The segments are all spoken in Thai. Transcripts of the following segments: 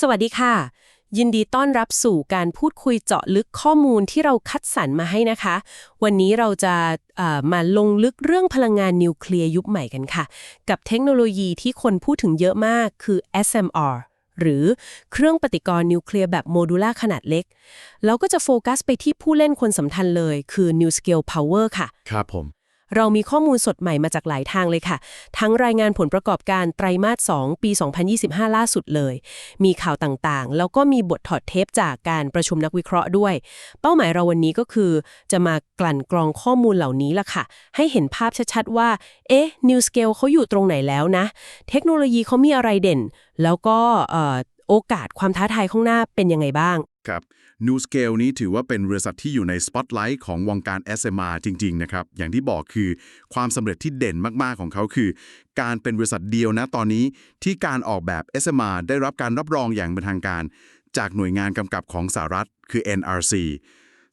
สวัสดีค่ะ ยินดีต้อนรับสู่การพูดคุยเจาะลึกข้อมูลที่เราคัดสรรมาให้นะคะ วันนี้เราจะเอ่อมาลงลึกเรื่องพลังงานนิวเคลียร์ยุคใหม่กันค่ะ กับเทคโนโลยีที่คนพูดถึงเยอะมากคือ SMR หรือเครื่องปฏิกรณ์นิวเคลียร์แบบโมดูล่าขนาดเล็กแล้วก็จะโฟกัสไปที่ผู้เล่นคนสำคัญเลย คือ New Scale Power ค่ะ ครับผม เรามีข้อมูลสดใหม่มาจากหลายทางเลยค่ะ ทั้งรายงานผลประกอบการไตรมาส 2 ปี 2025 ล่าสุดเลย มีข่าวต่างๆ แล้วก็มีบทถอดเทปจากการประชุมนักวิเคราะห์ด้วย เป้าหมายเราวันนี้ก็คือ จะมากลั่นกรองข้อมูลเหล่านี้ล่ะค่ะ ให้เห็นภาพชัดๆว่า เอ๊ะ New Scale เขาอยู่ตรงไหนแล้วนะ เทคโนโลยีเขามีอะไรเด่น แล้วก็โอกาสความท้าทายข้างหน้าเป็นยังไงบ้าง ครับ New Scale นี้ถือว่าเป็นบริษัทที่อยู่ในสปอตไลท์ของวงการ SMR จริง ๆ นะครับ อย่างที่บอกคือความสำเร็จที่เด่นมากๆของเขาคือ การเป็นบริษัทเดียวนะตอนนี้ที่การออกแบบ SMR ได้รับการรับรองอย่างเป็นทางการ จากหน่วยงานกำกับของสหรัฐ คือ NRC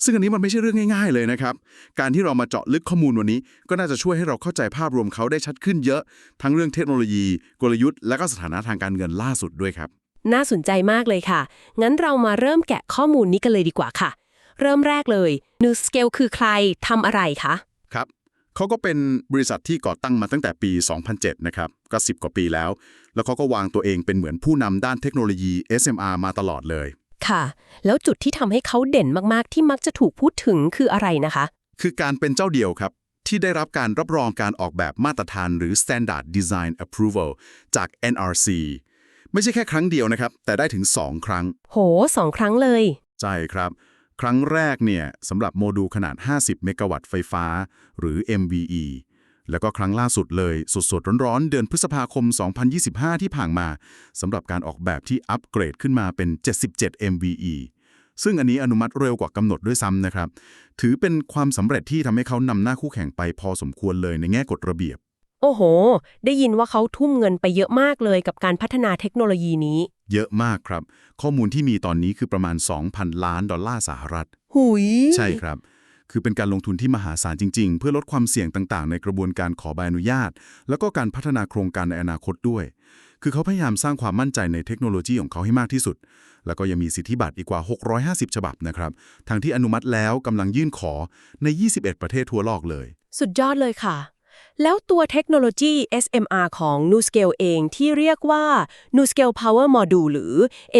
ซึ่งอันนี้มันไม่ใช่เรื่องง่าย ๆ เลยนะครับ การที่เรามาเจาะลึกข้อมูลวันนี้ ก็น่าจะช่วยให้เราเข้าใจภาพรวมเขาได้ชัดขึ้นเยอะ ทั้งเรื่องเทคโนโลยี กลยุทธ์ และก็สถานะทางการเงินล่าสุดด้วยครับ น่าสนใจมากเลยค่ะ งั้นเรามาเริ่มแกะข้อมูลนี้กันเลยดีกว่าค่ะ เริ่มแรกเลย New Scale คือใครทำอะไรคะ ครับ เขาก็เป็นบริษัทที่ก่อตั้งมาตั้งแต่ปี 2007 นะครับ ก็ 10 กว่าปีแล้ว แล้วเขาก็วางตัวเองเป็นเหมือนผู้นำด้านเทคโนโลยี SMR มาตลอดเลย ค่ะ แล้วจุดที่ทำให้เขาเด่นมากๆ ที่มักจะถูกพูดถึงคืออะไรนะคะ คือการเป็นเจ้าเดียวครับ ที่ได้รับการรับรองการออกแบบมาตรฐานหรือ Standard Design Approval จาก NRC ไม่ใช่แค่ครั้งเดียวนะครับ แต่ได้ถึง 2 ครั้ง โหสองครั้งเลย ใช่ครับ ครั้งแรกเนี่ยสำหรับโมดูลขนาด 50 เมกะวัตต์ไฟฟ้า หรือ MVE แล้วก็ครั้งล่าสุดเลยสดๆร้อนๆ เดือนพฤษภาคม 2025 ที่ผ่านมาสำหรับการออกแบบที่อัปเกรดขึ้นมาเป็น 77 MVE ซึ่งอันนี้อนุมัติเร็วกว่ากำหนดด้วยซ้ำนะครับ ถือเป็นความสำเร็จที่ทำให้เขานำหน้าคู่แข่งไปพอสมควรเลยในแง่กฎระเบียบ โอ้โห ได้ยินว่าเขาทุ่มเงินไปเยอะมากเลยกับการพัฒนาเทคโนโลยีนี้ เยอะมากครับ ข้อมูลที่มีตอนนี้คือประมาณ 2,000 ล้านดอลลาร์สหรัฐ หุย ใช่ครับ คือเป็นการลงทุนที่มหาศาลจริง ๆ เพื่อลดความเสี่ยงต่างๆ ในกระบวนการขอใบอนุญาต แล้วก็การพัฒนาโครงการในอนาคตด้วย คือเขาพยายามสร้างความมั่นใจในเทคโนโลยีของเขาให้มากที่สุด แล้วก็ยังมีสิทธิบัตรอีกกว่า 650 ฉบับนะครับทั้งที่อนุมัติแล้วกำลังยื่นขอใน 21 ประเทศทั่วโลกเลย สุดยอดเลยค่ะ แล้วตัวเทคโนโลยี SMR ของ NuScale เองที่เรียกว่า NuScale Power Module หรือ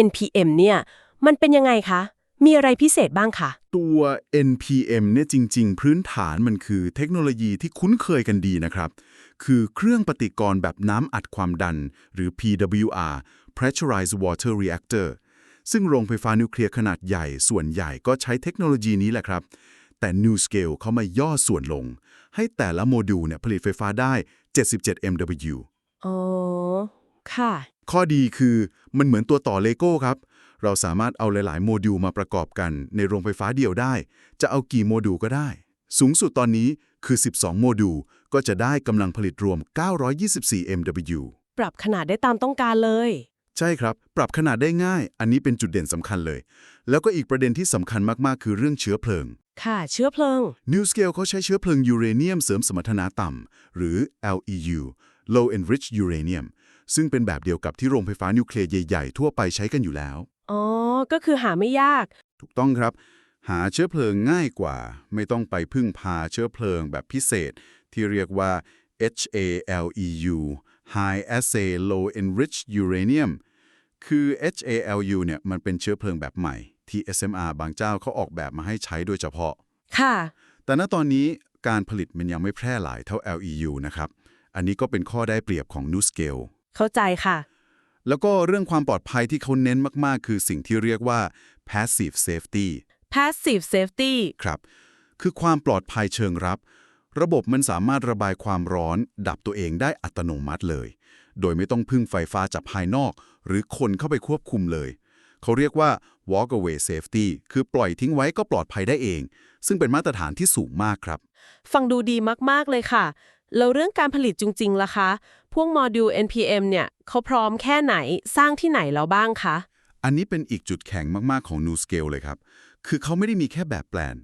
NPM เนี่ย มันเป็นยังไงคะ มีอะไรพิเศษบ้างคะตัว NPM เนี่ยจริง ๆ พื้นฐานมันคือเทคโนโลยีที่คุ้นเคยกันดีนะครับ คือเครื่องปฏิกรณ์แบบน้ำอัดความดัน หรือ PWR Pressurized Water Reactor ซึ่งโรงไฟฟ้านิวเคลียร์ขนาดใหญ่ส่วนใหญ่ก็ใช้เทคโนโลยีนี้แหละครับ แต่ New Scale เขามาย่อส่วนลง ให้แต่ละโมดูลเนี่ยผลิตไฟฟ้าได้ 77 MW อ๋อ ค่ะ ข้อดีคือมันเหมือนตัวต่อเลโก้ครับ เราสามารถเอาหลาย ๆ โมดูลมาประกอบกันในโรงไฟฟ้าเดียวได้ จะเอากี่โมดูลก็ได้ สูงสุดตอนนี้คือ 12 โมดูลก็จะได้กำลังผลิตรวม 924 MW ปรับขนาดได้ตามต้องการเลย ใช่ครับ ปรับขนาดได้ง่าย อันนี้เป็นจุดเด่นสำคัญเลย แล้วก็อีกประเด็นที่สำคัญมาก ๆ คือเรื่องเชื้อเพลิง ค่ะ เชื้อเพลิง New Scale เขาใช้เชื้อเพลิงยูเรเนียมเสริมสมรรถนะต่ำ หรือ LEU Low Enriched Uranium ซึ่งเป็นแบบเดียวกับที่โรงไฟฟ้านิวเคลียร์ใหญ่ๆ ทั่วไปใช้กันอยู่แล้ว อ๋อ ก็คือหาไม่ยาก ถูกต้องครับ หาเชื้อเพลิงง่ายกว่า ไม่ต้องไปพึ่งพาเชื้อเพลิงแบบพิเศษ ที่เรียกว่า HALEU High Assay Low Enriched Uranium คือ HALU เนี่ยมันเป็นเชื้อเพลิงแบบใหม่ ที่ SMR บางเจ้าเขาออกแบบมาให้ใช้โดยเฉพาะ ค่ะ แต่ณตอนนี้การผลิตมันยังไม่แพร่หลายเท่า LEU นะครับ อันนี้ก็เป็นข้อได้เปรียบของ New Scale เข้าใจค่ะ แล้วก็เรื่องความปลอดภัยที่เขาเน้นมาก ๆ คือสิ่งที่เรียกว่า passive safety passive safety ครับ คือความปลอดภัยเชิงรับ ระบบมันสามารถระบายความร้อน ดับตัวเองได้อัตโนมัติเลย โดยไม่ต้องพึ่งไฟฟ้าจากภายนอก หรือคนเข้าไปควบคุมเลย เขาเรียกว่า walk away safety คือปล่อยทิ้งไว้ก็ปลอดภัยได้เอง ซึ่งเป็นมาตรฐานที่สูงมากครับ ฟังดูดีมากๆเลยค่ะ แล้วเรื่องการผลิตจริงๆล่ะคะ พวกโมดูล NPM เนี่ยเขาพร้อมแค่ไหนสร้างที่ไหนแล้วบ้างคะ อันนี้เป็นอีกจุดแข็งมากๆของ New Scale เลยครับ คือเขาไม่ได้มีแค่แบบแปลน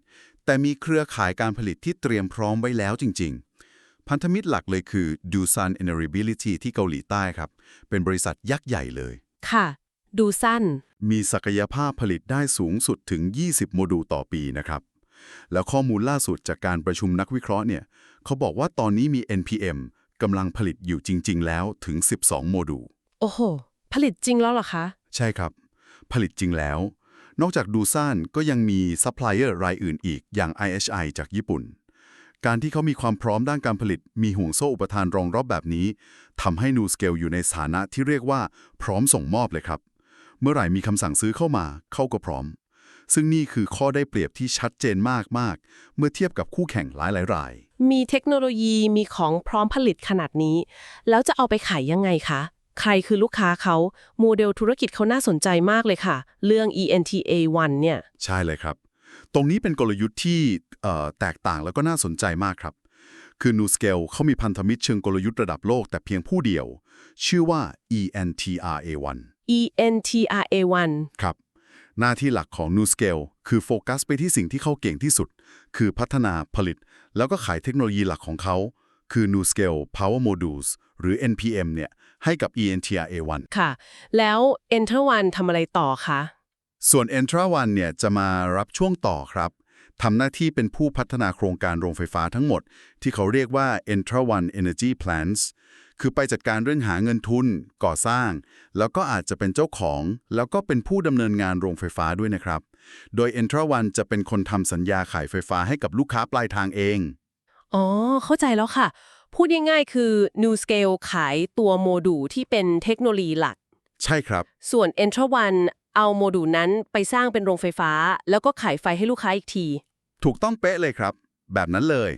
แต่มีเครือข่ายการผลิตที่เตรียมพร้อมไว้แล้วจริง ๆพันธมิตรหลักเลยคือ Doosan Enerbility ที่เกาหลีใต้ครับ เป็นบริษัทยักษ์ใหญ่เลย ค่ะ ดูสั้น มีศักยภาพผลิตได้สูงสุดถึง 20 โมดูลต่อปีนะครับ แล้วข้อมูลล่าสุดจากการประชุมนักวิเคราะห์เนี่ยเขาบอกว่าตอนนี้มี NPM กำลังผลิตอยู่จริง ๆ แล้วถึง 12 โมดูล โอ้โห ผลิตจริงแล้วเหรอคะ ใช่ครับ ผลิตจริงแล้ว นอกจากดูซ่านก็ยังมีซัพพลายเออร์รายอื่นอีกอย่าง IHI จากญี่ปุ่น การที่เขามีความพร้อมด้านการผลิต มีห่วงโซ่อุปทานรองรับแบบนี้ทำให้ New Scale อยู่ในสถานะที่เรียกว่าพร้อมส่งมอบเลยครับ เมื่อไหร่มีคำสั่งซื้อเข้ามา เข้าก็พร้อม ซึ่งนี่คือข้อได้เปรียบที่ชัดเจนมากๆ เมื่อเทียบกับคู่แข่งหลายๆราย มีเทคโนโลยีมีของพร้อมผลิตขนาดนี้ แล้วจะเอาไปขายยังไงคะ ใครคือลูกค้าเขาโมเดลธุรกิจเขาน่าสนใจมากเลยค่ะ เรื่อง ENTA 1 เนี่ย ใช่เลยครับ ตรงนี้เป็นกลยุทธ์ที่เอ่อแตกต่างแล้วก็น่าสนใจมากครับคือ New Scale เขามีพันธมิตรเชิงกลยุทธ์ระดับโลกแต่เพียงผู้เดียว ชื่อว่า ENTRA1 ENTRA 1 ครับ หน้าที่หลักของ New Scale คือโฟกัสไปที่สิ่งที่เขาเก่งที่สุด คือพัฒนาผลิต แล้วก็ขายเทคโนโลยีหลักของเขา คือ New Scale Power Modules หรือ NPM เนี่ยให้กับ ENTRA1 ค่ะ แล้ว Enter 1ทำอะไรต่อคะ ส่วน Entra One เนี่ยจะมารับช่วงต่อครับทำหน้าที่เป็นผู้พัฒนาโครงการโรงไฟฟ้าทั้งหมด ที่เขาเรียกว่า Entra One Energy Plans คือไปจัดการเรื่องหาเงินทุน ก่อสร้าง แล้วก็อาจจะเป็นเจ้าของ แล้วก็เป็นผู้ดำเนินงานโรงไฟฟ้าด้วยนะครับ โดย Entra One จะเป็นคนทำสัญญาขายไฟฟ้าให้กับลูกค้าปลายทางเอง อ๋อ เข้าใจแล้วค่ะ พูดง่ายๆคือ New Scale ขายตัวโมดูลที่เป็นเทคโนโลยีหลัก ใช่ครับ ส่วน Enter 1เอาโมดูลนั้นไปสร้างเป็นโรงไฟฟ้า แล้วก็ขายไฟให้ลูกค้าอีกที ถูกต้องเป๊ะเลยครับ แบบนั้นเลย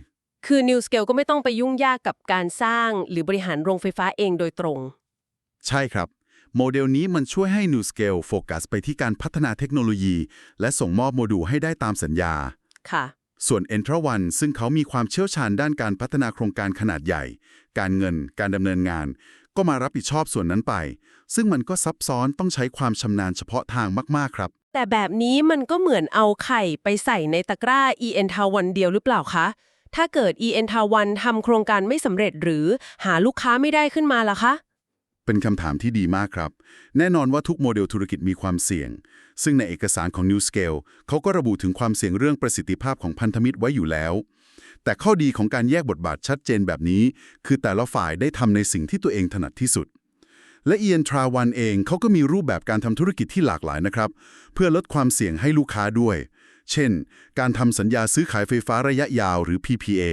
คือ New Scale ก็ไม่ต้องไปยุ่งยากกับการสร้างหรือบริหารโรงไฟฟ้าเองโดยตรง ใช่ครับ โมเดลนี้มันช่วยให้ New Scale โฟกัสไปที่การพัฒนาเทคโนโลยี และส่งมอบโมดูลให้ได้ตามสัญญา ค่ะ ส่วน Entra One ซึ่งเขามีความเชี่ยวชาญด้านการพัฒนาโครงการขนาดใหญ่ การเงิน การดำเนินงาน ก็มารับผิดชอบส่วนนั้นไป ซึ่งมันก็ซับซ้อนต้องใช้ความชำนาญเฉพาะทางมากๆครับ แต่แบบนี้มันก็เหมือนเอาไข่ไปใส่ในตะกร้า EN t a 1เดียวหรือเปล่าคะ ถ้าเกิด EN t a 1ทำโครงการไม่สำเร็จหรือหาลูกค้าไม่ได้ขึ้นมาล่ะคะ เป็นคำถามที่ดีมากครับ แน่นอนว่าทุกโมเดลธุรกิจมีความเสี่ยง ซึ่งในเอกสารของ New Scale เขาก็ระบุถึงความเสี่ยงเรื่องประสิทธิภาพของพันธมิตรไว้อยู่แล้ว แต่ข้อดีของการแยกบทบาทชัดเจนแบบนี้ คือแต่ละฝ่ายได้ทำในสิ่งที่ตัวเองถนัดที่สุดและ e n t r a One เองเขาก็มีรูปแบบการทำธุรกิจที่หลากหลายนะครับ เพื่อลดความเสี่ยงให้ลูกค้าด้วย เช่น การทำสัญญาซื้อขายไฟฟ้าระยะยาวหรือ PPA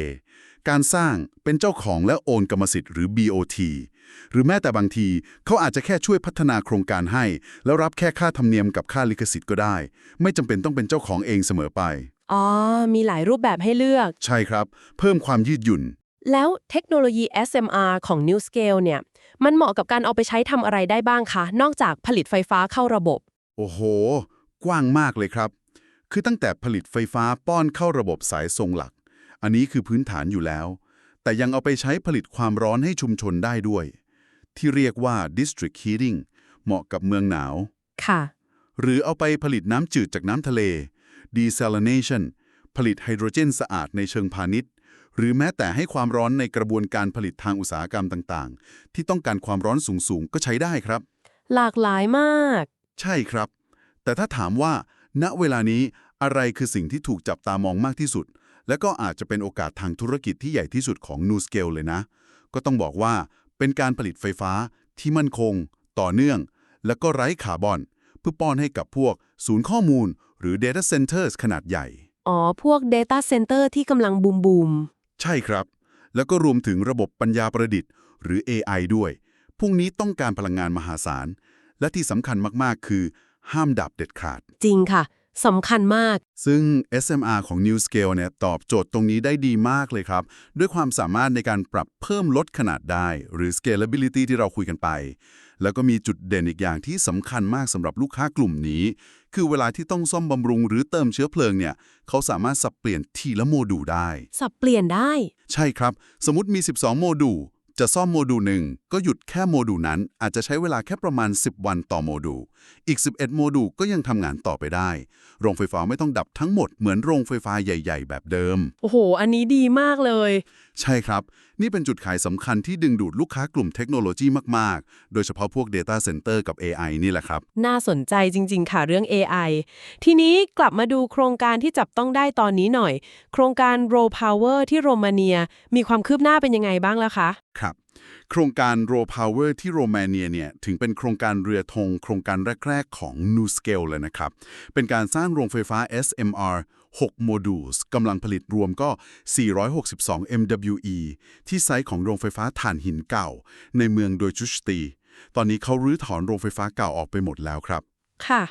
การสร้างเป็นเจ้าของและโอนกรรมสิทธิ์หรือ BOT หรือแม้แต่บางทีเขาอาจจะแค่ช่วยพัฒนาโครงการให้ แล้วรับแค่ค่าธรรมเนียมกับค่าลิขสิทธิ์ก็ได้ ไม่จำเป็นต้องเป็นเจ้าของเองเสมอไป อ๋อ มีหลายรูปแบบให้เลือก ใช่ครับ เพิ่มความยืดหยุ่น แล้วเทคโนโลยี SMR ของ New Scale เนี่ย มันเหมาะกับการเอาไปใช้ทำอะไรได้บ้างคะ นอกจากผลิตไฟฟ้าเข้าระบบ โอ้โห กว้างมากเลยครับ คือตั้งแต่ผลิตไฟฟ้าป้อนเข้าระบบสายทรงหลัก อันนี้คือพื้นฐานอยู่แล้ว แต่ยังเอาไปใช้ผลิตความร้อนให้ชุมชนได้ด้วย ที่เรียกว่า district heating เหมาะกับเมืองหนาว ค่ะ หรือเอาไปผลิตน้ำจืดจากน้ำทะเล desalination ผลิตไฮโดรเจนสะอาดในเชิงพาณิชย์ หรือแม้แต่ให้ความร้อนในกระบวนการผลิตทางอุตสาหกรรมต่างๆ ที่ต้องการความร้อนสูงๆ ก็ใช้ได้ครับ หลากหลายมาก ใช่ครับ แต่ถ้าถามว่า ณเวลานี้อะไรคือสิ่งที่ถูกจับตามองมากที่สุด และก็อาจจะเป็นโอกาสทางธุรกิจที่ใหญ่ที่สุดของ New Scale เลยนะ ก็ต้องบอกว่าเป็นการผลิตไฟฟ้าที่มั่นคง ต่อเนื่อง และก็ไร้คาร์บอน เพื่อป้อนให้กับพวกศูนย์ข้อมูล หรือ Data Centers ขนาดใหญ่ อ๋อ พวก Data Center ที่กำลังบูมบูมใช่ครับ แล้วก็รวมถึงระบบปัญญาประดิษฐ์ หรือ AI ด้วย พวกนี้ต้องการพลังงานมหาศาล และที่สำคัญมากๆ คือ ห้ามดับเด็ดขาด จริงค่ะสำคัญมาก ซึ่ง SMR ของ New Scale เนี่ยตอบโจทย์ตรงนี้ได้ดีมากเลยครับ ด้วยความสามารถในการปรับเพิ่มลดขนาดได้ หรือ scalability ที่เราคุยกันไป แล้วก็มีจุดเด่นอีกอย่างที่สำคัญมากสำหรับลูกค้ากลุ่มนี้ คือเวลาที่ต้องซ่อมบำรุงหรือเติมเชื้อเพลิงเนี่ย เขาสามารถสับเปลี่ยนทีละโมดูลได้ สับเปลี่ยนได้ ใช่ครับ สมมติมี 12 โมดูลจะซ่อมโมดูลหนึ่งก็หยุดแค่โมดูลนั้นอาจจะใช้เวลาแค่ประมาณ 10 วันต่อโมดูลอีก 11 โมดูลก็ยังทำงานต่อไปได้ โรงไฟฟ้าไม่ต้องดับทั้งหมดเหมือนโรงไฟฟ้าใหญ่ ๆ แบบเดิม โอ้โห อันนี้ดีมากเลย ใช่ครับ นี่เป็นจุดขายสำคัญที่ดึงดูดลูกค้ากลุ่มเทคโนโลยีมาก ๆ โดยเฉพาะพวก Data Center กับ AI นี่แหละครับ น่าสนใจจริง ๆ ค่ะเรื่อง AI ทีนี้กลับมาดูโครงการที่จับต้องได้ตอนนี้หน่อย โครงการ Roll Power ที่โรมาเนีย มีความคืบหน้าเป็นยังไงบ้างแล้วคะ ครับ โครงการ r o Power ที่โรมาเนียเนี่ยถึงเป็นโครงการเรือธงโครงการแรก ๆ ของ New Scale เลยนะครับ เป็นการสร้างโรงไฟฟ้า SMR 6 โมดูลกำลังผลิตรวมก็ 462 MWE ที่ไซต์ของโรงไฟฟ้าถ่านหินเก่า ในเมืองโดยจุชตี ตอนนี้เขารื้อถอนโรงไฟฟ้าเก่าออกไปหมดแล้วครับ ค่ะ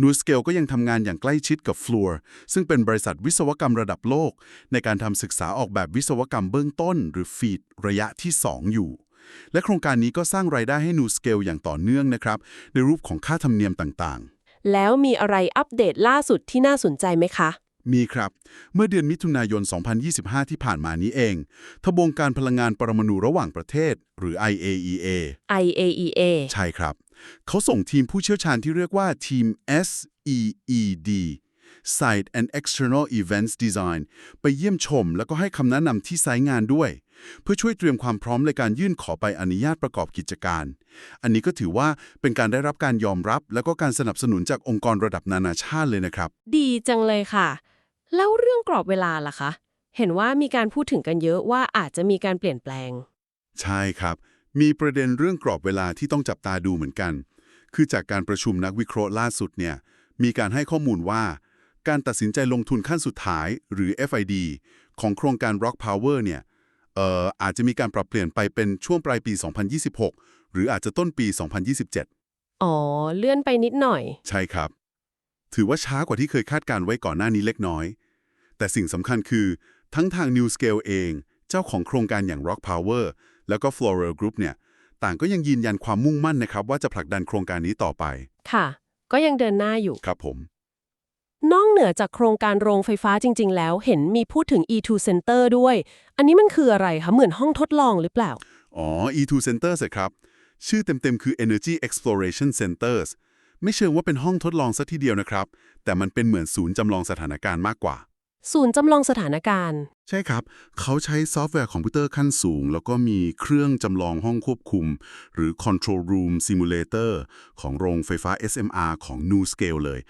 นูสเกลก็ยังทำงานอย่างใกล้ชิดกับ Fluor ซึ่งเป็นบริษัทวิศวกรรมระดับโลก ในการทำศึกษาออกแบบวิศวกรรมเบื้องต้น หรือ FEED ระยะที่ 2 อยู่ และโครงการนี้ก็สร้างรายได้ให้นูสเกลอย่างต่อเนื่องนะครับ ในรูปของค่าธรรมเนียมต่างๆ แล้วมีอะไรอัปเดตล่าสุดที่น่าสนใจไหมคะ มีครับ เมื่อเดือนมิถุนายน 2025 ที่ผ่านมานี้เอง ทบวงการพลังงานปรมาณูระหว่างประเทศ หรือ IAEA IAEA ใช่ครับ เขาส่งทีมผู้เชี่ยวชาญที่เรียกว่าทีม SEED Site and External Events Design ไปเยี่ยมชม แล้วก็ให้คำแนะนำที่ไซต์งานด้วย เพื่อช่วยเตรียมความพร้อมในการยื่นขอใบอนุญาตประกอบกิจการ อันนี้ก็ถือว่าเป็นการได้รับการยอมรับ แล้วก็การสนับสนุนจากองค์กรระดับนานาชาติเลยนะครับ ดีจังเลยค่ะ แล้วเรื่องกรอบเวลาล่ะคะ เห็นว่ามีการพูดถึงกันเยอะว่าอาจจะมีการเปลี่ยนแปลง ใช่ครับ มีประเด็นเรื่องกรอบเวลาที่ต้องจับตาดูเหมือนกัน คือจากการประชุมนักวิเคราะห์ล่าสุดเนี่ย มีการให้ข้อมูลว่า การตัดสินใจลงทุนขั้นสุดท้ายหรือ FID ของโครงการ Rock Power เนี่ยเอ่ออาจจะมีการปรับเปลี่ยนไปเป็นช่วงปลายปี 2026 หรืออาจจะต้นปี 2027 อ๋อ เลื่อนไปนิดหน่อย ใช่ครับ ถือว่าช้ากว่าที่เคยคาดการไว้ก่อนหน้านี้เล็กน้อย แต่สิ่งสำคัญคือทั้งทาง New Scale เอง เจ้าของโครงการอย่าง Rock Power แล้วก็ Floral Group เนี่ย ต่างก็ยังยืนยันความมุ่งมั่นนะครับ ว่าจะผลักดันโครงการนี้ต่อไป ค่ะ ก็ยังเดินหน้าอยู่ ครับผม นอกเหนือจากโครงการโรงไฟฟ้าจริง ๆ แล้ว เห็นมีพูดถึง E2 Center ด้วย อันนี้มันคืออะไรคะ เหมือนห้องทดลองหรือเปล่า อ๋อ E2 Centers ครับ ชื่อเต็มๆคือ Energy Exploration Centers ไม่เชิงว่าเป็นห้องทดลองซะทีเดียวนะครับ แต่มันเป็นเหมือนศูนย์จำลองสถานการณ์มากกว่า ศูนย์จำลองสถานการณ์ ใช่ครับ เขาใช้ซอฟต์แวร์คอมพิวเตอร์ขั้นสูง แล้วก็มีเครื่องจำลองห้องควบคุม หรือ Control Room Simulator ของโรงไฟฟ้า SMR ของ New Scale เลย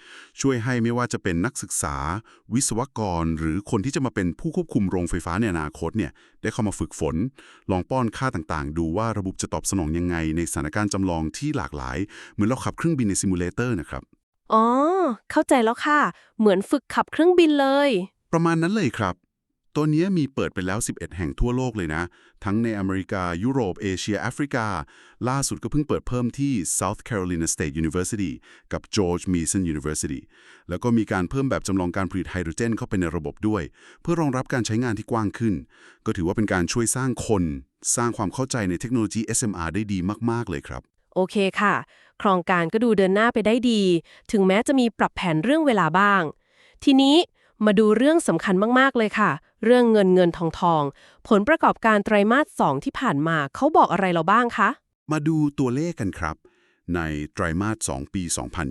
ช่วยให้ไม่ว่าจะเป็นนักศึกษา วิศวกร หรือคนที่จะมาเป็นผู้ควบคุมโรงไฟฟ้าในอนาคตเนี่ยได้เข้ามาฝึกฝน ลองป้อนค่าต่างๆ ดูว่าระบบจะตอบสนองยังไง ในสถานการณ์จำลองที่หลากหลาย เหมือนเราขับเครื่องบินในซิมูเลเตอร์นะครับอ๋อเข้าใจแล้วค่ะ เหมือนฝึกขับเครื่องบินเลย ประมาณนั้นเลยครับ ตัวนี้มีเปิดไปแล้ว 11 แห่งทั่วโลกเลยนะ ทั้งในอเมริกา ยุโรป เอเชีย แอฟริกา ล่าสุดก็เพิ่งเปิดเพิ่มที่ South Carolina State University กับ George Mason University แล้วก็มีการเพิ่มแบบจำลองการผลิตไฮโดรเจนเข้าไปในระบบด้วย เพื่อรองรับการใช้งานที่กว้างขึ้น ก็ถือว่าเป็นการช่วยสร้างคน สร้างความเข้าใจในเทคโนโลยี SMR ได้ดีมาก ๆ เลยครับ โอเคค่ะ โครงการก็ดูเดินหน้าไปได้ดี ถึงแม้จะมีปรับแผนเรื่องเวลาบ้าง ทีนี้ มาดูเรื่องสำคัญมากๆเลยค่ะ เรื่องเงินเงินทองทอง ผลประกอบการไตรมาส2ที่ผ่านมาเขาบอกอะไรเราบ้างคะ มาดูตัวเลขกันครับ ในไตรมาส 2 ปี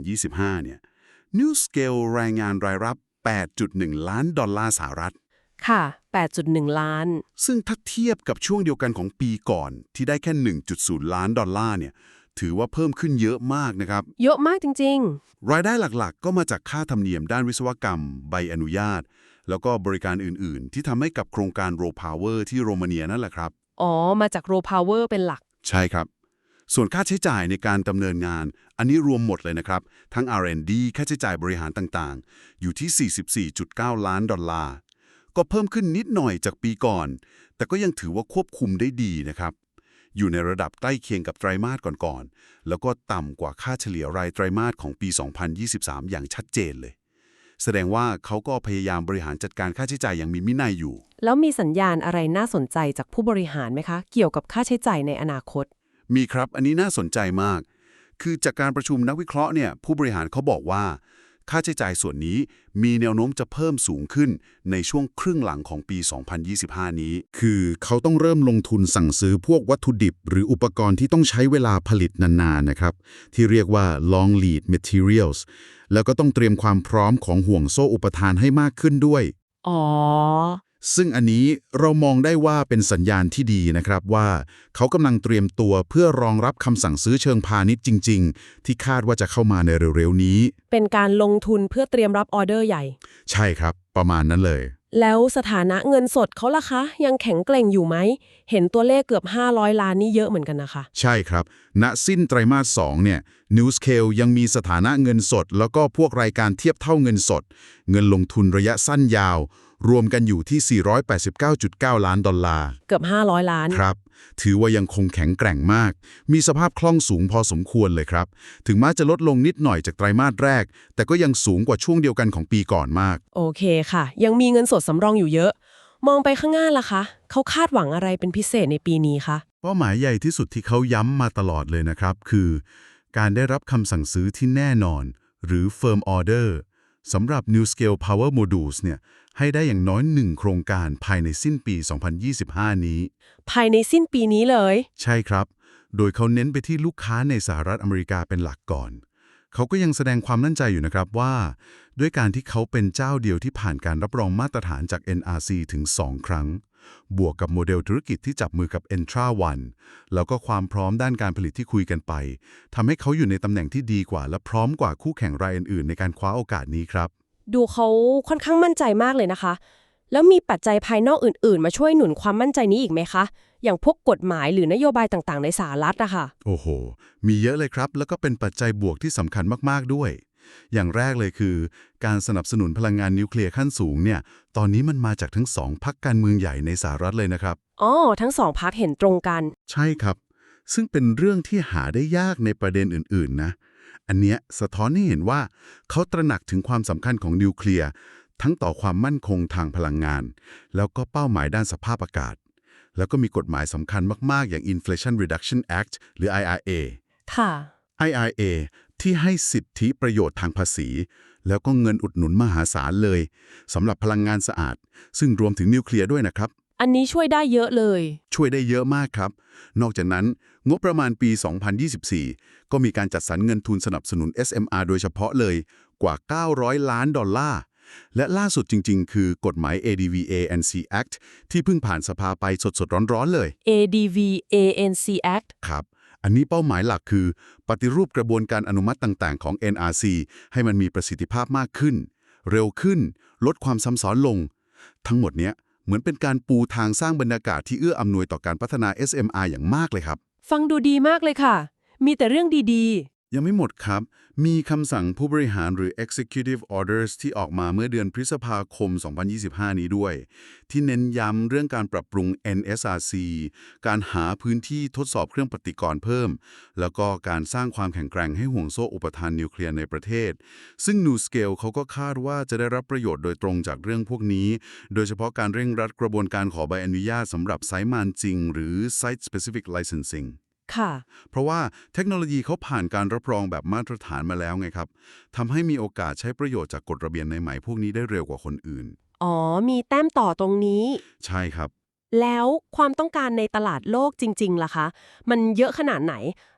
2025 เนี่ย New Scale รายงานรายรับ 8.1 ล้านดอลลาร์สหรัฐ ค่ะ 8.1 ล้าน ซึ่งถ้าเทียบกับช่วงเดียวกันของปีก่อนที่ได้แค่ 1.0 ล้านดอลลาร์เนี่ย ถือว่าเพิ่มขึ้นเยอะมากนะครับ เยอะมากจริงรายได้หลักๆ ก็มาจากค่าธรรมเนียมด้านวิศวกรรม ใบอนุญาต แล้วก็บริการอื่นๆ ที่ทำให้กับโครงการ Roll Power ที่โรมาเนียนั่นแหละครับๆอ๋อ มาจากโรพาวเวอร์เป็นหลัก ใช่ครับ ส่วนค่าใช้จ่ายในการดำเนินงาน อันนี้รวมหมดเลยนะครับ ทั้ง R&D ค่าใช้จ่ายบริหารต่างๆ อยู่ที่ 44.9 ล้านดอลลาร์ ก็เพิ่มขึ้นนิดหน่อยจากปีก่อน แต่ก็ยังถือว่าควบคุมได้ดีนะครับ อยู่ในระดับใกล้เคียงกับไตรมาสก่อนๆ แล้วก็ต่ำกว่าค่าเฉลี่ยรายไตรมาสของปี 2023 อย่างชัดเจนเลย แสดงว่าเขาก็พยายามบริหารจัดการค่าใช้จ่ายอย่างมีวินัยอยู่ แล้วมีสัญญาณอะไรน่าสนใจจากผู้บริหารไหมคะ เกี่ยวกับค่าใช้จ่ายในอนาคต มีครับ อันนี้น่าสนใจมาก คือจากการประชุมนักวิเคราะห์เนี่ยผู้บริหารเขาบอกว่า ค่าใช้จ่ายส่วนนี้มีแนวโน้มจะเพิ่มสูงขึ้นในช่วงครึ่งหลังของปี 2025 นี้ คือเขาต้องเริ่มลงทุนสั่งซื้อพวกวัตถุดิบ หรืออุปกรณ์ที่ต้องใช้เวลาผลิตนานๆนะครับ ที่เรียกว่า long lead materials แล้วก็ต้องเตรียมความพร้อมของห่วงโซ่อุปทานให้มากขึ้นด้วย อ๋อ ซึ่งอันนี้เรามองได้ว่าเป็นสัญญาณที่ดีนะครับว่า เขากำลังเตรียมตัวเพื่อรองรับคำสั่งซื้อเชิงพาณิชย์จริง ๆ ที่คาดว่าจะเข้ามาในเร็วๆนี้ เป็นการลงทุนเพื่อเตรียมรับออเดอร์ใหญ่ ใช่ครับ ประมาณนั้นเลย แล้วสถานะเงินสดเขาล่ะคะ ยังแข็งแกร่งอยู่ไหม เห็นตัวเลขเกือบ 500 ล้านนี่เยอะเหมือนกันนะคะ ใช่ครับ ณสิ้นไตรมาส2เนี่ย Newscale ยังมีสถานะเงินสด แล้วก็พวกรายการเทียบเท่าเงินสด เงินลงทุนระยะสั้นยาว รวมกันอยู่ที่ 489.9 ล้านดอลลาร์ เกือบ 500 ล้าน ครับ ถือว่ายังคงแข็งแกร่งมาก มีสภาพคล่องสูงพอสมควรเลยครับ ถึงแม้จะลดลงนิดหน่อยจากไตรมาสแรก แต่ก็ยังสูงกว่าช่วงเดียวกันของปีก่อนมาก โอเคค่ะ ยังมีเงินสดสำรองอยู่เยอะ มองไปข้างหน้าล่ะคะ เขาคาดหวังอะไรเป็นพิเศษในปีนี้คะ เป้าหมายใหญ่ที่สุดที่เขาย้ำมาตลอดเลยนะครับ คือ การได้รับคำสั่งซื้อที่แน่นอน หรือ firm order สำหรับ New Scale Power Modules เนี่ย ให้ได้อย่างน้อยหนึ่งโครงการภายในสิ้นปี 2025 นี้ ภายในสิ้นปีนี้เลย ใช่ครับ โดยเขาเน้นไปที่ลูกค้าในสหรัฐอเมริกาเป็นหลักก่อน เขาก็ยังแสดงความมั่นใจอยู่นะครับว่า ด้วยการที่เขาเป็นเจ้าเดียวที่ผ่านการรับรองมาตรฐานจาก NRC ถึง 2 ครั้ง บวกกับโมเดลธุรกิจที่จับมือกับ Entra One แล้วก็ความพร้อมด้านการผลิตที่คุยกันไปทำให้เขาอยู่ในตำแหน่งที่ดีกว่า และพร้อมกว่าคู่แข่งรายอื่นๆ ในการคว้าโอกาสนี้ครับ ดูเขาค่อนข้างมั่นใจมากเลยนะคะ แล้วมีปัจจัยภายนอกอื่น ๆ มาช่วยหนุนความมั่นใจนี้อีกไหมคะ อย่างพวกกฎหมายหรือนโยบายต่างๆ ในสหรัฐอะค่ะโอ้โห มีเยอะเลยครับ แล้วก็เป็นปัจจัยบวกที่สำคัญมาก ๆ ด้วย อย่างแรกเลยคือ การสนับสนุนพลังงานนิวเคลียร์ขั้นสูงเนี่ย ตอนนี้มันมาจากทั้งสองพักการเมืองใหญ่ในสหรัฐเลยนะครับ อ๋อ ทั้งสองพักเห็นตรงกัน ใช่ครับ ซึ่งเป็นเรื่องที่หาได้ยากในประเด็นอื่น ๆ นะ อันเนี้ยสะท้อนให้เห็นว่าเขาตระหนักถึงความสำคัญของนิวเคลียร์ทั้งต่อความมั่นคงทางพลังงาน แล้วก็เป้าหมายด้านสภาพอากาศ แล้วก็มีกฎหมายสำคัญมาก ๆ อย่าง Inflation Reduction Act หรือ IRA ค่ะ IRA ที่ให้สิทธิประโยชน์ทางภาษี แล้วก็เงินอุดหนุนมหาศาลเลยสำหรับพลังงานสะอาด ซึ่งรวมถึงนิวเคลียร์ด้วยนะครับ อันนี้ช่วยได้เยอะเลย ช่วยได้เยอะมากครับ นอกจากนั้น งบประมาณปี 2024 ก็มีการจัดสรรเงินทุนสนับสนุน SMR โดยเฉพาะเลยกว่า 900 ล้านดอลลาร์และล่าสุดจริง ๆ คือกฎหมาย ADVA NC Act ที่เพิ่งผ่านสภาไปสดๆ ร้อนๆ เลย ADV ANC Act ครับ อันนี้เป้าหมายหลักคือ ปฏิรูปกระบวนการอนุมัติต่าง ๆ ของ NRC ให้มันมีประสิทธิภาพมากขึ้น เร็วขึ้น ลดความซ้ำซ้อนลง ทั้งหมดเนี้ย เหมือนเป็นการปูทางสร้างบรรยากาศที่เอื้ออำนวยต่อการพัฒนา SMR อย่างมากเลยครับ ฟังดูดีมากเลยค่ะ มีแต่เรื่องดี ยังไม่หมดครับ มีคำสั่งผู้บริหารหรือ executive orders ที่ออกมาเมื่อเดือนพฤษภาคม 2025 นี้ด้วย ที่เน้นย้ำเรื่องการปรับปรุง NSRC การหาพื้นที่ทดสอบเครื่องปฏิกรณ์เพิ่ม แล้วก็การสร้างความแข็งแกร่งให้ห่วงโซ่อุปทานนิวเคลียร์ในประเทศ ซึ่ง New Scale เขาก็คาดว่าจะได้รับประโยชน์โดยตรงจากเรื่องพวกนี้ โดยเฉพาะการเร่งรัดกระบวนการขอใบอนุญาตสำหรับไซต์มานจริง หรือ Site Specific Licensing ค่ะ เพราะว่าเทคโนโลยีเขาผ่านการรับรองแบบมาตรฐานมาแล้วไงครับทำให้มีโอกาสใช้ประโยชน์จากกฎระเบียนในใหม่พวกนี้ได้เร็วกว่าคนอื่น อ๋อ มีแต้มต่อตรงนี้ ใช่ครับ แล้วความต้องการในตลาดโลกจริงๆล่ะคะ มันเยอะขนาดไหน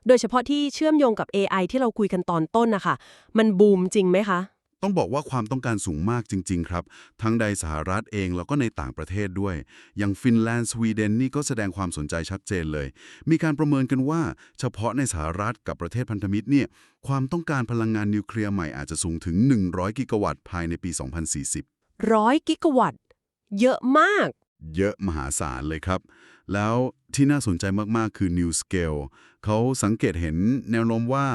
โดยเฉพาะที่เชื่อมโยงกับ AI ที่เราคุยกันตอนต้นนะคะมันบูมจริงไหมคะ ต้องบอกว่าความต้องการสูงมากจริง ๆ ครับ ทั้งในสหรัฐเองแล้วก็ในต่างประเทศด้วย อย่างฟินแลนด์สวีเดนนี่ก็แสดงความสนใจชัดเจนเลย มีการประเมินกันว่า เฉพาะในสหรัฐกับประเทศพันธมิตรเนี่ยความต้องการพลังงานนิวเคลียร์ใหม่อาจจะสูงถึง 100 กิกะวัตต์ภายในปี 2040ร้อยกิกะวัตต์ เยอะมาก เยอะมหาศาลเลยครับ แล้วที่น่าสนใจมาก ๆ คือ New Scale เขาสังเกตเห็นแนวโน้มว่า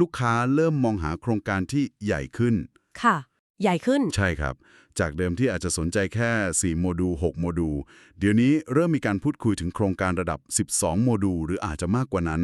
ลูกค้าเริ่มมองหาโครงการที่ใหญ่ขึ้น ค่ะ ใหญ่ขึ้น ใช่ครับ จากเดิมที่อาจจะสนใจแค่ 4 โมดูล 6 โมดูล เดี๋ยวนี้เริ่มมีการพูดคุยถึงโครงการระดับ 12 โมดูล หรืออาจจะมากกว่านั้น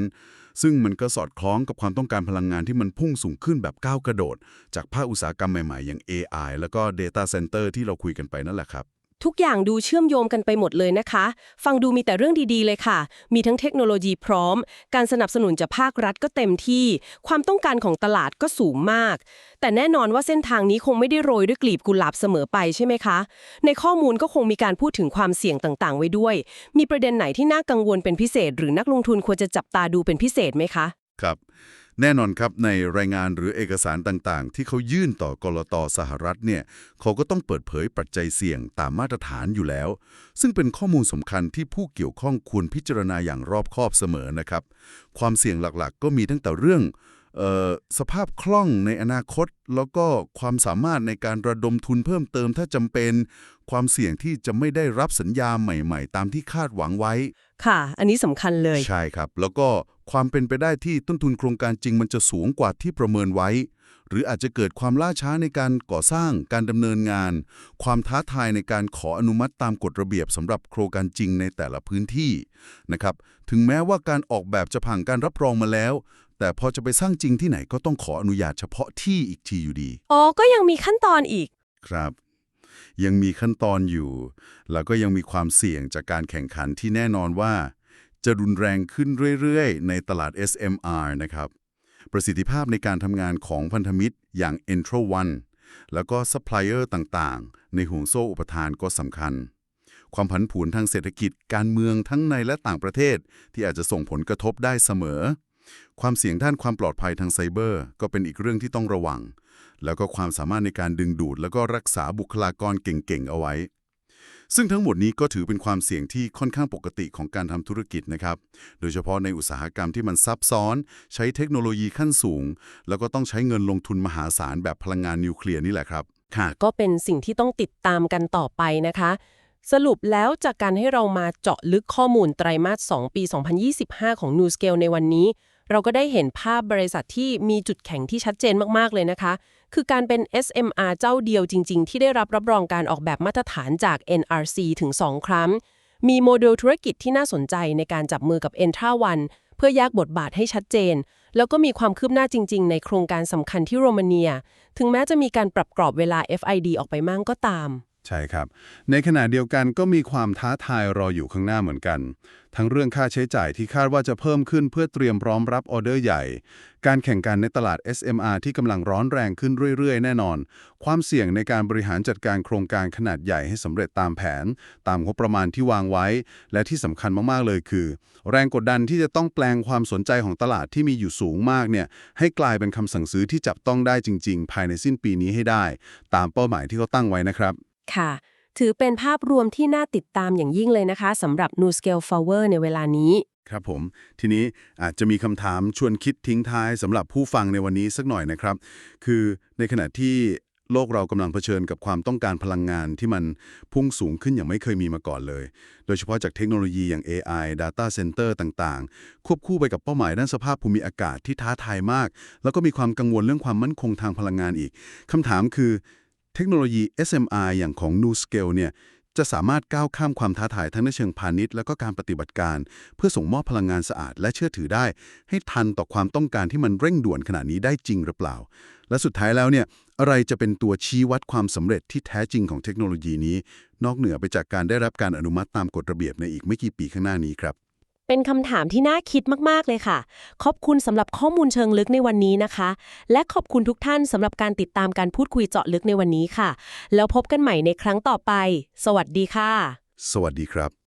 ซึ่งมันก็สอดคล้องกับความต้องการพลังงานที่มันพุ่งสูงขึ้นแบบก้าวกระโดด จากภาคอุตสาหกรรมใหม่ๆ อย่าง AI แล้วก็ Data Center ที่เราคุยกันไปนั่นแหละครับ ทุกอย่างดูเชื่อมโยงกันไปหมดเลยนะคะ ฟังดูมีแต่เรื่องดีๆเลยค่ะ มีทั้งเทคโนโลยีพร้อม การสนับสนุนจากภาครัฐก็เต็มที่ ความต้องการของตลาดก็สูงมาก แต่แน่นอนว่าเส้นทางนี้คงไม่ได้โรยด้วยกลีบกุหลาบเสมอไปใช่ไหมคะ ในข้อมูลก็คงมีการพูดถึงความเสี่ยงต่างๆ ไว้ด้วย มีประเด็นไหนที่น่ากังวลเป็นพิเศษ หรือนักลงทุนควรจะจับตาดูเป็นพิเศษไหมคะ ครับ แน่นอนครับในรายงานหรือเอกสารต่างๆ ที่เขายื่นต่อกรตสหรัฐเนี่ยเขาก็ต้องเปิดเผยปัจจัยเสี่ยงตามมาตรฐานอยู่แล้ว ซึ่งเป็นข้อมูลสำคัญที่ผู้เกี่ยวข้องควรพิจารณาอย่างรอบคอบเสมอนะครับ ความเสี่ยงหลักๆ ก็มีตั้งแต่เรื่อง สภาพคล่องในอนาคต แล้วก็ความสามารถในการระดมทุนเพิ่มเติมถ้าจำเป็น ความเสี่ยงที่จะไม่ได้รับสัญญาใหม่ ๆ ตามที่คาดหวังไว้ ค่ะ อันนี้สำคัญเลย ใช่ครับ แล้วก็ความเป็นไปได้ที่ต้นทุนโครงการจริงมันจะสูงกว่าที่ประเมินไว้ หรืออาจจะเกิดความล่าช้าในการก่อสร้างการดำเนินงาน ความท้าทายในการขออนุมัติตามกฎระเบียบสำหรับโครงการจริงในแต่ละพื้นที่นะครับถึงแม้ว่าการออกแบบจะผ่านการรับรองมาแล้ว แต่พอจะไปสร้างจริงที่ไหนก็ต้องขออนุญาตเฉพาะที่อีกทีอยู่ดี อ๋อ ก็ยังมีขั้นตอนอีก ครับ ยังมีขั้นตอนอยู่ แล้วก็ยังมีความเสี่ยงจากการแข่งขันที่แน่นอนว่า จะรุนแรงขึ้นเรื่อยๆ ในตลาด SMR นะครับ ประสิทธิภาพในการทำงานของพันธมิตรอย่าง e n t r o One แล้วก็ซัพพลายเออร์ต่างๆ ในห่วงโซ่อุปทานก็สำคัญ ความผันผวนทางเศรษฐกิจการเมืองทั้งในและต่างประเทศ ที่อาจจะส่งผลกระทบได้เสมอ ความเสี่ยงด้านความปลอดภัยทางไซเบอร์ ก็เป็นอีกเรื่องที่ต้องระวัง แล้วก็ความสามารถในการดึงดูด แล้วก็รักษาบุคลากรเก่งๆเอาไว้ ซึ่งทั้งหมดนี้ก็ถือเป็นความเสี่ยงที่ค่อนข้างปกติของการทำธุรกิจนะครับ โดยเฉพาะในอุตสาหกรรมที่มันซับซ้อน ใช้เทคโนโลยีขั้นสูง แล้วก็ต้องใช้เงินลงทุนมหาศาลแบบพลังงานนิวเคลียร์นี่แหละครับค่ะก็เป็นสิ่งที่ต้องติดตามกันต่อไปนะคะ สรุปแล้วจากการให้เรามาเจาะลึกข้อมูลไตรมาส 2 ปี 2025 ของ New Scale ในวันนี้ เราก็ได้เห็นภาพบริษัทที่มีจุดแข็งที่ชัดเจนมาก ๆ เลยนะคะ คือการเป็น SMR เจ้าเดียวจริง ๆ ที่ได้รับรับรองการออกแบบมาตรฐานจาก NRC ถึง 2 ครั้ง มีโมเดลธุรกิจที่น่าสนใจในการจับมือกับ e n t r a One เพื่อแยกบทบาทให้ชัดเจน แล้วก็มีความคืบหน้าจริง ๆ ในโครงการสำคัญที่โรมาเนีย ถึงแม้จะมีการปรับกรอบเวลา FID ออกไปมั่งก็ตาม ใช่ครับ ในขณะเดียวกันก็มีความท้าทายรออยู่ข้างหน้าเหมือนกัน ทั้งเรื่องค่าใช้จ่ายที่คาดว่าจะเพิ่มขึ้นเพื่อเตรียมพร้อมรับออเดอร์ใหญ่ การแข่งกันในตลาด SMR ที่กำลังร้อนแรงขึ้นเรื่อยๆ แน่นอน ความเสี่ยงในการบริหารจัดการโครงการขนาดใหญ่ให้สำเร็จตามแผน ตามงบประมาณที่วางไว้ และที่สำคัญมากๆเลยคือ แรงกดดันที่จะต้องแปลงความสนใจของตลาดที่มีอยู่สูงมากเนี่ยให้กลายเป็นคำสั่งซื้อที่จับต้องได้จริง ๆ ภายในสิ้นปีนี้ให้ได้ ตามเป้าหมายที่เขาตั้งไว้นะครับ ค่ะ ถือเป็นภาพรวมที่น่าติดตามอย่างยิ่งเลยนะคะสำหรับ New Scale Forward ในเวลานี้ ครับผม ทีนี้อาจจะมีคำถามชวนคิดทิ้งท้ายสำหรับผู้ฟังในวันนี้สักหน่อยนะครับ คือในขณะที่โลกเรากำลังเผชิญกับความต้องการพลังงานที่มันพุ่งสูงขึ้นอย่างไม่เคยมีมาก่อนเลย โดยเฉพาะจากเทคโนโลยีอย่าง AI Data Center ต่างๆ ควบคู่ไปกับเป้าหมายด้านสภาพภูมิอากาศที่ท้าทายมาก แล้วก็มีความกังวลเรื่องความมั่นคงทางพลังงานอีกคำถามคือ เทคโนโลยี SMR อย่างของ New Scale เนี่ยจะสามารถก้าวข้ามความท้าทายทั้งในเชิงพาณิชย์และก็การปฏิบัติการ เพื่อส่งมอบพลังงานสะอาดและเชื่อถือได้ ให้ทันต่อความต้องการที่มันเร่งด่วนขนาดนี้ได้จริงหรือเปล่า และสุดท้ายแล้วเนี่ยอะไรจะเป็นตัวชี้วัดความสำเร็จที่แท้จริงของเทคโนโลยีนี้ นอกเหนือไปจากการได้รับการอนุมัติตามกฎระเบียบในอีกไม่กี่ปีข้างหน้านี้ครับ เป็นคำถามที่น่าคิดมาก ๆ เลยค่ะ ขอบคุณสำหรับข้อมูลเชิงลึกในวันนี้นะคะ และขอบคุณทุกท่านสำหรับการติดตามการพูดคุยเจาะลึกในวันนี้ค่ะ แล้วพบกันใหม่ในครั้งต่อไป สวัสดีค่ะ สวัสดีครับ